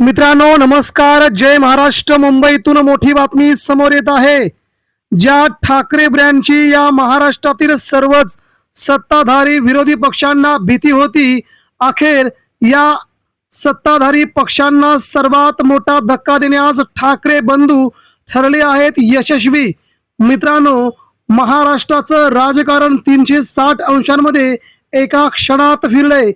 मित्रांनो नमस्कार. जय महाराष्ट्र. मुंबईतून मोठी बातमी समोर येत आहे. ज्या ठाकरे ब्रँडची या महाराष्ट्रातील सर्वच सत्ताधारी विरोधी पक्षांना भीती होती अखेर या सत्ताधारी पक्षांना सर्वात मोठा धक्का देण्यास ठाकरे बंधू ठरले आहेत यशस्वी. मित्रांनो महाराष्ट्राचं राजकारण तीनशे साठ अंशांमध्ये एका क्षणात फिरले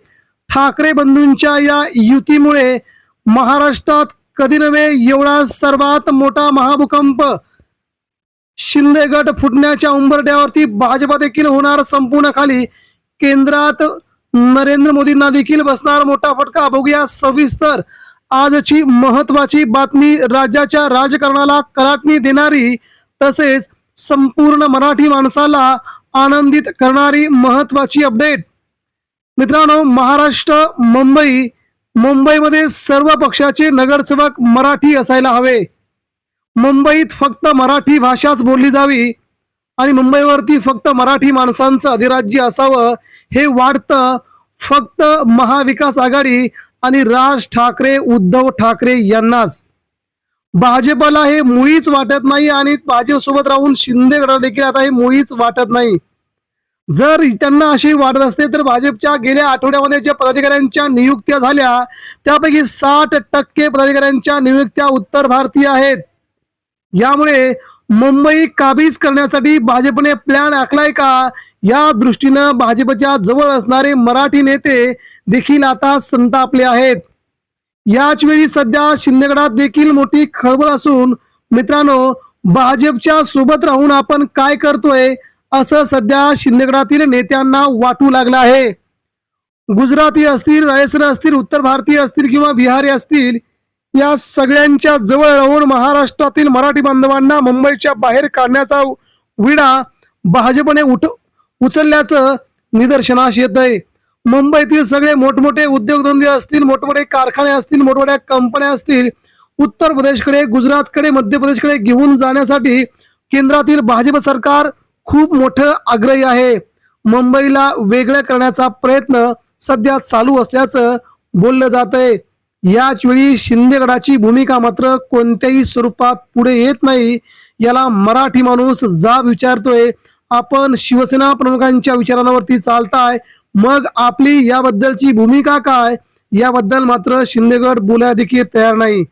ठाकरे बंधूंच्या या युतीमुळे महाराष्ट्रात कधी नव्हे एवढा सर्वात मोठा महाभूकंप. शिंदे गट फुटण्याच्या उंबरट्यावरती भाजपा देखील होणार संपूर्ण खाली. केंद्रात नरेंद्र मोदींना देखील बसणार मोठा फटका. बघूया सविस्तर. आजची महत्वाची बातमी राज्याच्या राजकारणाला कलाटणी देणारी तसेच संपूर्ण मराठी माणसाला आनंदित करणारी महत्वाची अपडेट. मित्रांनो महाराष्ट्र मुंबई मुंबईमध्ये सर्व पक्षाचे नगरसेवक मराठी असायला हवे. मुंबईत फक्त मराठी भाषाच बोलली जावी आणि मुंबईवरती फक्त मराठी माणसांचं अधिराज्य असावं हे वाटतं फक्त महाविकास आघाडी आणि राज ठाकरे उद्धव ठाकरे यांनाच. भाजपला हे मुळीच वाटत नाही आणि भाजपसोबत राहून शिंदे देखील आता हे मुळीच वाटत नाही. जर त्यांना अशी वाटत असते तर भाजपच्या गेल्या आठवड्यामध्ये ज्या पदाधिकाऱ्यांच्या नियुक्त्या झाल्या त्यापैकी साठ टक्के पदाधिकाऱ्यांच्या नियुक्त्या उत्तर भारतीय आहेत. यामुळे मुंबई काबीज करण्यासाठी भाजपने प्लॅन आखलाय का? या दृष्टीनं भाजपच्या जवळ असणारे मराठी नेते देखील आता संतापले आहेत. याच वेळी सध्या शिंदेगडात देखील मोठी खळबळ असून मित्रांनो भाजपच्या सोबत राहून आपण काय करतोय? असं सध्या शिंदेगडातील नेत्यांना वाटू लागलं आहे. गुजराती असतील राजस्थान असतील उत्तर भारतीय असतील किंवा बिहारी असतील या सगळ्यांच्या जवळ राहून महाराष्ट्रातील मराठी बांधवांना मुंबईच्या बाहेर काढण्याचा विडा भाजपने उठ उचलल्याचं निदर्शनास येत आहे मुंबईतील सगळे मोठमोठे उद्योगधंदे असतील मोठमोठे कारखाने असतील मोठमोठ्या कंपन्या असतील उत्तर प्रदेशकडे गुजरातकडे मध्य प्रदेशकडे घेऊन जाण्यासाठी केंद्रातील भाजप सरकार खूप मोठं आग्रही आहे. मुंबईला वेगळं करण्याचा प्रयत्न सध्या चालू असल्याचं बोललं जात आहे याच वेळी शिंदेगडाची भूमिका मात्र कोणत्याही स्वरूपात पुढे येत नाही याला मराठी माणूस जाब विचारतोय. आपण शिवसेना प्रमुखांच्या विचारांवरती चालताय मग आपली याबद्दलची भूमिका काय? याबद्दल मात्र शिंदेगड बोलायला देखील तयार नाही.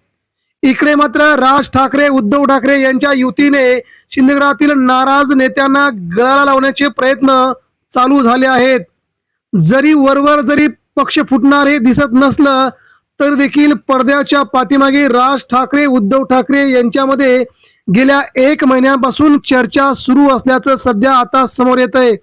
इकडे मात्र राज ठाकरे उद्धव ठाकरे यांच्या युतीने शिंदेगडातील नाराज नेत्यांना गळाला लावण्याचे प्रयत्न चालू झाले आहेत. जरी वरवर जरी पक्ष फुटणार हे दिसत नसलं तर देखील पडद्याच्या पाठीमागे राज ठाकरे उद्धव ठाकरे यांच्यामध्ये गेल्या एक महिन्यापासून चर्चा सुरू असल्याचं सध्या आता समोर येत आहे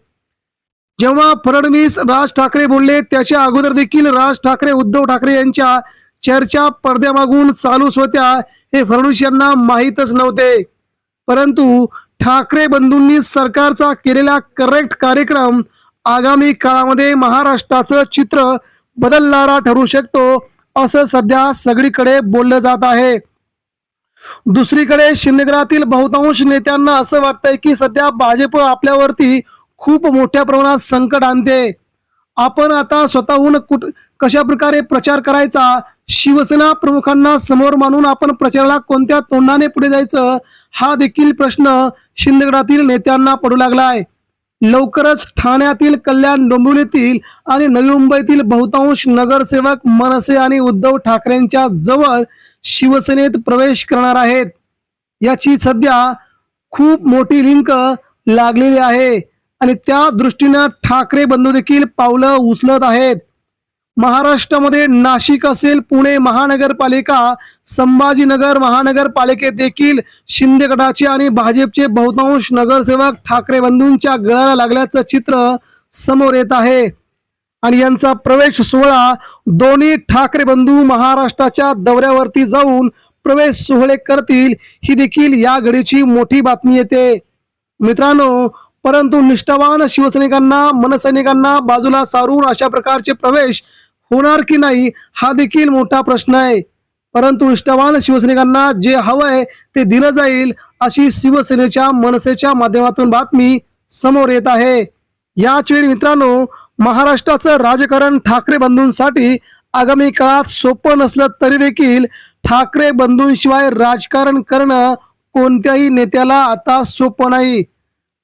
जेव्हा फडणवीस राज ठाकरे बोलले त्याच्या अगोदर देखील राज ठाकरे उद्धव ठाकरे यांच्या चर्चा पडद्यामागून चालूच होत्या हे फडणवीस यांना माहीतच नव्हते. परंतु ठाकरे बंधूंनी सरकारचा केलेला करेक्ट कार्यक्रम आगामी काळामध्ये महाराष्ट्राचं चित्र बदलणारा ठरू शकतो असं सध्या सगळीकडे बोललं जात आहे. दुसरीकडे शिंदेगडातील बहुतांश नेत्यांना असं वाटतंय की सध्या भाजप आपल्यावरती खूप मोठ्या प्रमाणात संकट आणते. आपण आता स्वतःहून कुठ कशा प्रकारे प्रचार करायचा शिवसेना प्रमुखांना समोर मानून आपण प्रचाराला कोणत्या तोंडाने पुढे जायचं हा देखील प्रश्न शिंदेगडातील नेत्यांना पडू लागलाय. लवकरच ठाण्यातील कल्याण डोंबिवलीतील आणि नवी मुंबईतील बहुतांश नगरसेवक मनसे आणि उद्धव ठाकरेंच्या जवळ शिवसेनेत प्रवेश करणार आहेत. याची सध्या खूप मोठी लिंक लागलेली आहे आणि त्या दृष्टीनं ठाकरे बंधू देखील पावलं उचलत आहेत. महाराष्ट्रामध्ये नाशिक असेल पुणे महानगरपालिका संभाजीनगर महानगरपालिकेत देखील शिंदे गटाचे आणि भाजपचे बहुतांश नगरसेवक ठाकरे बंधूंच्या गळाला लागल्याचं चित्र समोर येत आहे. आणि यांचा प्रवेश सोहळा दोन्ही ठाकरे बंधू महाराष्ट्राच्या दौऱ्यावरती जाऊन प्रवेश सोहळे करतील ही देखील या घडीची मोठी बातमी येते. मित्रांनो परंतु निष्ठावान शिवसैनिकांना मनसैनिकांना बाजूला सारून अशा प्रकारचे प्रवेश होणार की नाही हा देखील मोठा प्रश्न आहे. परंतु निष्ठावान शिवसैनिकांना जे हवंय ते दिलं जाईल अशी शिवसेनेच्या मनसेच्या माध्यमातून बातमी समोर येत आहे. याच वेळी मित्रांनो महाराष्ट्राचं राजकारण ठाकरे बंधूंसाठी आगामी काळात सोपं नसलं तरी देखील ठाकरे बंधूंशिवाय राजकारण करणं कोणत्याही नेत्याला आता सोपं नाही.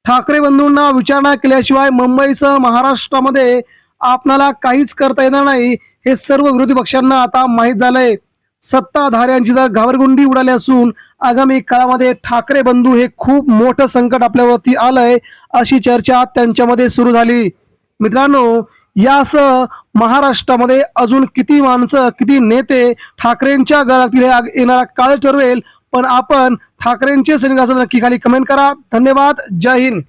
ठाकरे बंधूंना विचारणा केल्याशिवाय मुंबईसह महाराष्ट्रामध्ये आपणाला काहीच करता येणार नाही. हे सर्व विरोधी पक्षांना आता माहीत झालंय. सत्ताधाऱ्यांची जर घाबरगुंडी उडाली असून आगामी काळामध्ये ठाकरे बंधू हे खूप मोठं संकट आपल्यावरती आलंय अशी चर्चा त्यांच्यामध्ये सुरू झाली. मित्रांनो यासह महाराष्ट्रामध्ये अजून किती माणसं किती नेते ठाकरेंच्या गळातील येणारा काळ ठरवेल पण आपण ठाकरेंचे सैनिक असं नक्की खाली कमेंट करा. धन्यवाद. जय हिंद.